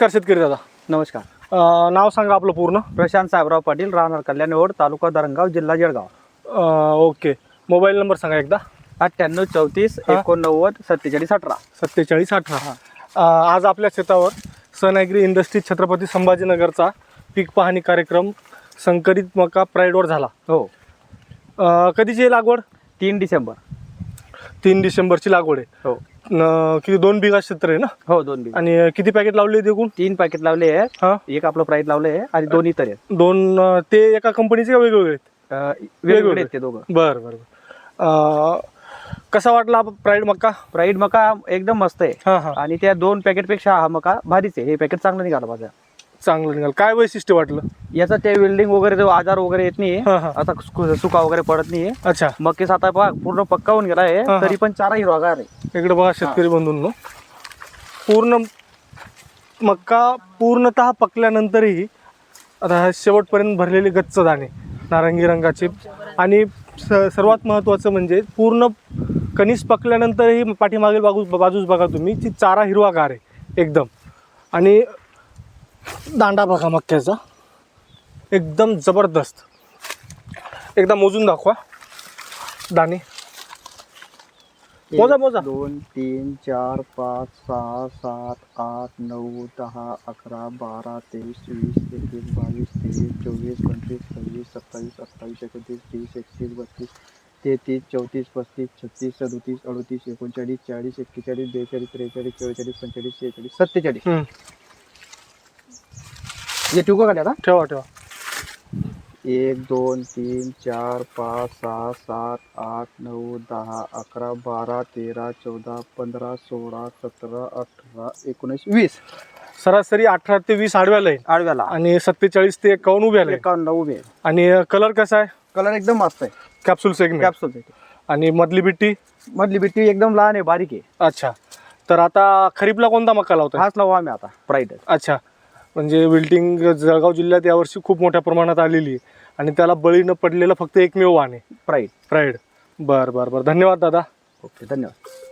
नमस्कार शेतकरी दादा. नमस्कार. अं, नाव सांगा आपलं पूर्ण. प्रशांत साहेबराव पाटील राहणार कल्याणवड तालुका दरंगाव जिल्हा जळगाव. अं, ओके. मोबाईल नंबर सांगा एकदा. अठ्ठ्याण्णव चौतीस हा. एकोणनव्वद सत्तेचाळीस अठरा. सत्तेचाळीस अठरा. अं, आज आपल्या शेतावर सन ॲग्री इंडस्ट्री छत्रपती संभाजीनगरचा पीक पाहणी कार्यक्रम संकरित मका प्राईडवर झाला. हो. अं, कधीची आहे लागवड? तीन डिसेंबर. तीन डिसेंबरची लागवड आहे. हो. न- किती दोन बिघा क्षेत्र आहे ना? हो दोन बिघा. आणि किती पॅकेट लावले आहेत एकूण? तीन पॅकेट लावले आहे हां. एक आपलं प्राईज लावले आहे आणि दोन इतर आहेत. दोन अं, ते एका कंपनीचे का वेगवेगळे आहेत? अं, वेगवेगळे आहेत ते दोघं. बरं बरं बरं. अं, कसा वाटला प्राईड मक्का? प्राईड मका एकदम मस्त आहे. हां हां. आणि त्या दोन पॅकेटपेक्षा हा मका भारीच आहे. हे पॅकेट चांगलं निघालं माझा. चांगलं निघाल. काय वैशिष्ट्य वाटलं? याचा ते वेल्डिंग वगैरे जो आजार वगैरे येत नाही हां हां. आता सु- सुका वगैरे पडत नाही अच्छा. मक्केस आता पहा पूर्ण पक्का होऊन गेला आहे. हा. तरी पण चारा हिरवागार आहे इकडे बघा शेतकरी बंधूंनो. पूर्ण मक्का पूर्णतः पकल्यानंतरही आता हा शेवटपर्यंत भरलेले गच्च दाणे नारंगी रंगाचे. आणि स सर्वात महत्त्वाचं म्हणजे पूर्ण कणीस पकल्यानंतरही पाठीमागील बाजूस बाजूस बघा तुम्ही ती चारा हिरवागार आहे एकदम. आणि दांडा बघा मक्याचा. एकदम जबरदस्त. एकदा मोजून दाखवा. दाणे. मोजा, मोजा. दोन तीन चार पाच सहा सात आठ नऊ दहा अकरा बारा तेवीस वीस एकवीस बावीस तेवीस चोवीस पंचवीस सव्वीस सत्तावीस अठ्ठावीस एकोणतीस तीस एकतीस बत्तीस तेहतीस चौतीस पस्तीस छत्तीस सदोतीस अडोतीस एकोणचाळीस चाळीस एक्केचाळीस बेचाळीस त्रेचाळीस चव्वेचाळीस पंचेचाळीस शेहेचाळीस सत्तेचाळीस. हे ठेवू का आता? ठेवा ठेवा. एक दोन तीन चार पाच सहा सात आठ नऊ दहा अकरा बारा तेरा चौदा पंधरा सोळा सतरा अठरा एकोणीस वीस. सरासरी अठरा ते वीस आडव्या लाईन. आडव्याला. आणि सत्तेचाळीस ते एकावन्न उभ्या लाईन. एकावन्न नऊ बे आणि कलर कसा आहे? कलर एकदम मस्त आहे. कॅप्सूल सेगमेंट कॅप्सूल आणि मधली बिट्टी? मधली बिट्टी एकदम लहान आहे बारीक आहे. अच्छा. तर आता खरीपला कोणता मका लावताय? हाच लावू आम्ही आता प्राईड अच्छा. म्हणजे विल्टिंग जळगाव जिल्ह्यात यावर्षी खूप मोठ्या प्रमाणात आलेली आहे. आणि त्याला बळी न पडलेलं फक्त एकमेव वाण आहे. प्राईड प्राईड बरं बरं बरं. धन्यवाद दादा. ओके धन्यवाद.